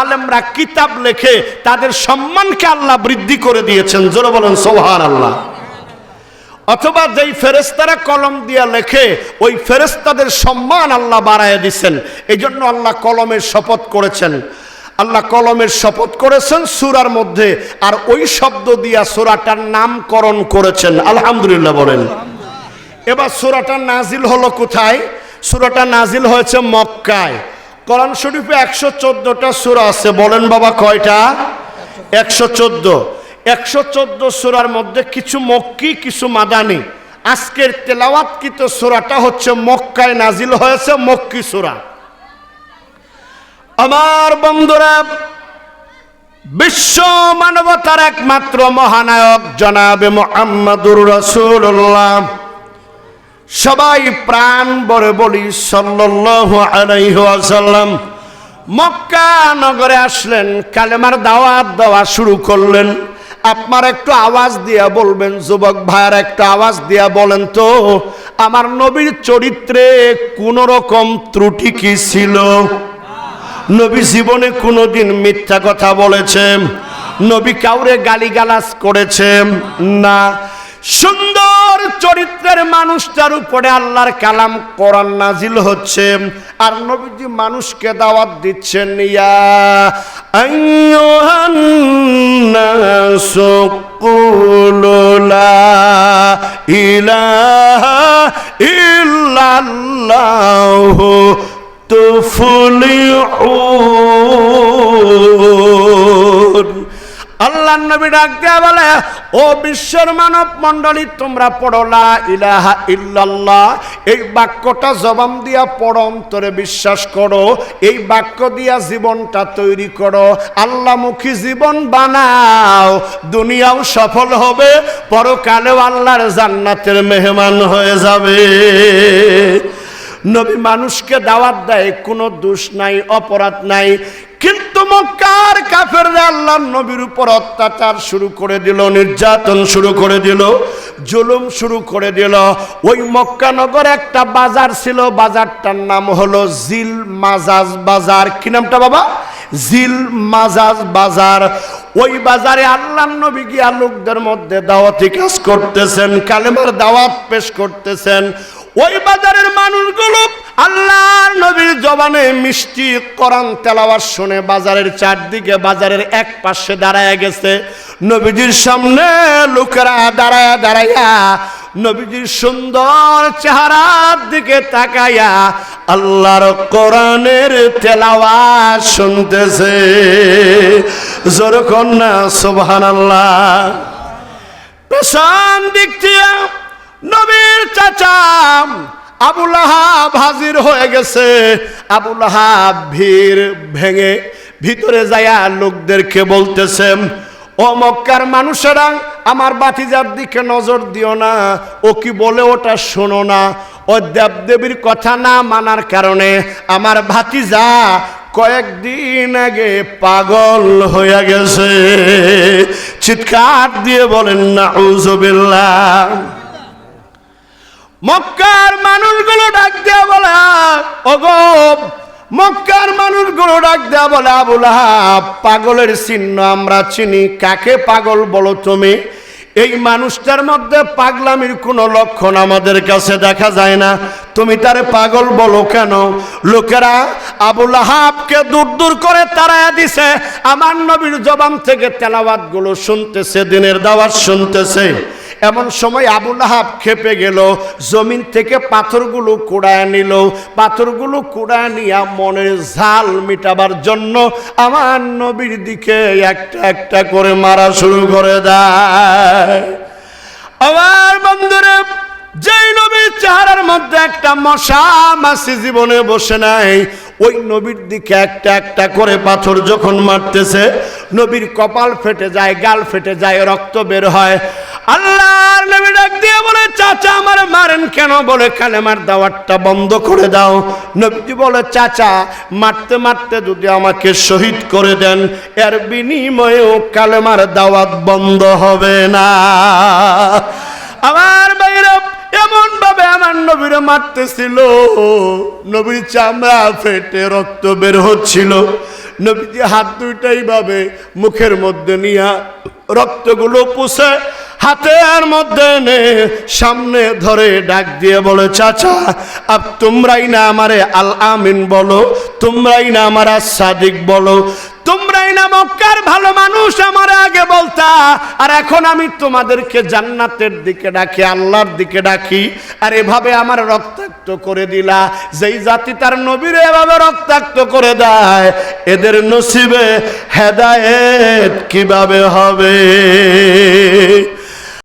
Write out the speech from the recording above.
আলেমরা কিতাব লেখে, তাদের সম্মানকে আল্লাহ বৃদ্ধি করে দিয়েছেন। জোরে বলেন সোহান আল্লাহ অথবা যেই ফেরেস্তারা কলম দিয়া লেখে, ওই ফেরেস্তাদের সম্মান আল্লাহ বাড়ায় দিচ্ছেন। এই জন্য আল্লাহ কলমের শপথ করেছেন। আল্লাহ কলমের শপথ করেছেন সুরার মধ্যে, আর ওই শব্দ দিয়া সুরাটার নামকরণ করেছেন। আলহামদুলিল্লাহ বলেন। এবার সুরাটা নাজিল হলো কোথায়? সুরাটা নাজিল হয়েছে মক্কায়। কোরআন শরীফে একশো চোদ্দটা সুরা আছে। বলেন বাবা কয়টা? একশো চোদ্দ। একশো চোদ্দ সুরার মধ্যে কিছু মক্কি, কিছু মাদানি। আজকের তেলাওয়াতকৃত সুরাটা হচ্ছে মক্কায় নাজিল হয়েছে মক্কি সুরা। আমার বন্ধুরা, বিশ্ব মানবতার একমাত্র মহানায়ক জনাবে মোহাম্মদুর রসুল্লাহ সবাই প্রাণ বলে বলি ওয়াসাল্লাম। মক্কা নগরে আসলেন, কালেমার দাওয়াত দেওয়া শুরু করলেন। আপনার একটু আওয়াজ দিয়া বলবেন, যুবক ভাইয়ের একটা আওয়াজ দিয়া বলেন তো, আমার নবীর চরিত্রে কোন রকম ত্রুটি কি ছিল? নবী জীবনে কোনোদিন মিথ্যা কথা বলেছে নবী কাউরে গালিগালাজ করেছে না। সুন্দর চরিত্রের মানুষটার উপরে আল্লাহর কালাম কোরআন নাজিল হচ্ছে। আর নবীজি মানুষকে দাওয়াত দিচ্ছেন, ইয়া ইলাহা ইল্লাল্লাহু তুফলিহুন আল্লাহ নবী ডাক দেয়া বলে, ও বিশ্বের মানব মণ্ডলী, তোমরা পড়লা ইলাহা ইল্লাল্লাহ। এই বাক্যটা জবান দিয়া পড়ো, অন্তরে বিশ্বাস করো। এই বাক্য দিয়া জীবনটা তৈরি করো। আল্লাহমুখী জীবন বানাও, দুনিয়াও সফল হবে, পরকালেও আল্লাহর জান্নাতের মেহমান হয়ে যাবে। নবী মানুষকে দাওয়াত দেয়, কোনো দোষ নাই, অপরাধ নাই। কিন্তু মক্কার কাফের আল্লাহ নবীর উপর অত্যাচার শুরু করে দিল, নির্যাতন শুরু করে দিল, জুলুম শুরু করে দিল। ওই মক্কা নগর একটা বাজার ছিল, বাজারটার নাম হলো জিল মাজাজ বাজার। কি নামটা বাবা? জিল মাজাজ বাজার। ওই বাজারে আল্লাহ নবী গিয়া লোকদের মধ্যে দাওয়াতি কাজ করতেছেন, কালেমার দাওয়াত পেশ করতেছেন। ওই বাজারের মানুষগুলো আল্লাহর নবীর জবানে মিষ্টি কোরআন তেলাওয়াত শুনে বাজারের চারদিকে বাজারের এক পাশে দাঁড়ায় গেছে। নবীজির সামনে লোকেরা দাঁড়ায় দাঁড়াইয়া নবীজির সুন্দর চেহারার দিকে তাকাইয়া আল্লাহর কোরআনের তেলাওয়াত শুনতেছে। জোর কন্যা সুবহানাল্লাহ। পেছন দিক দিয়ে নবীর চাচা আবুল আহাব হাজির হয়ে গেছে। আবুল আহাব ভিড় ভেঙে ভিতরে যায়া লোকদেরকে বলতেছে, ও মক্কার মানুষেরা, আমার বাতিজার দিকে নজর দিও না। ও কি বলে ওটা শোনো না। ও দেবদেবীর কথা না মানার কারণে আমার ভাতিজা কয়েকদিন আগে পাগল হয়ে গেছে। চিৎকার দিয়ে বলেন না উজবিল্লাহ মক্কার মানুষগুলো ডাক দেয়া বলে ওগো, মক্কার মানুষগুলো ডাক দেয়া বলে আবুল পাগলের চিহ্ন আমরা চিনি। কাকে পাগল বলো তুমি? এই মানুষটার মধ্যে পাগলামির কোনো লক্ষণ আমাদের কাছে দেখা যায় না। তুমি তারে পাগল বলো কেন? লোকেরা আবুল আহাবকে দূর দূর করে তারায়া দিছে। আমার নবীর জবান থেকে তেলাওয়াতগুলো শুনতেছে, দিনের দাওয়াত শুনতেছে। এমন সময় আবু আহাব খেপে গেল, জমিন থেকে পাথরগুলো কুড়ায় নিল। পাথরগুলো কুড়ায় নিয়া মনের ঝাল মিটাবার জন্য আমার নবীর দিকে একটা একটা করে মারা শুরু করে দেয়। আমার বন্ধুরা, যেই নবীর চেহারার মধ্যে একটা মশা মাসি জীবনে বসে নাই, ওই নবীর দিকে একটা একটা করে পাথর যখন মারতেছে, নবীর কপাল ফেটে যায়, গাল ফেটে যায়, রক্ত বের হয়। আল্লাহর নবী ডাক দিয়ে বলে, চাচা, আমার মারেন কেন? বলে, কালেমার দাওয়াতটা বন্ধ করে দাও। নবীজি বলে, চাচা, মারতে মারতে যদি আমাকে শহীদ করে দেন, এর বিনিময়েও কালেমার দাওয়াত বন্ধ হবে না। আমার বাইরে এমন ভাবে আমার নবীরে মারতেছিল। নবীর চামড়া ফেটে রক্ত বের হচ্ছিল। নবীজি হাত দুইটাই ভাবে মুখের মধ্যে নিয়া রক্তগুলো পুষে হাতের মধ্যে নে, সামনে ধরে ডাক দিয়ে বলে, চাচা আব তোমরাই না আমারে আল আমিন বলো, তোমরাই না আমার সাদিক বলো, তোমরাই না মক্কার ভালো মানুষ আমার আগে বলতা, আর এখন আমি তোমাদেরকে জান্নাতের দিকে ডাকি, আল্লাহর দিকে ডাকি, আর এভাবে আমার রক্তাক্ত করে দিলা। যেই জাতি তার নবীর এভাবে রক্তাক্ত করে দেয়, এদের নসিবে হেদায়েত কীভাবে হবে?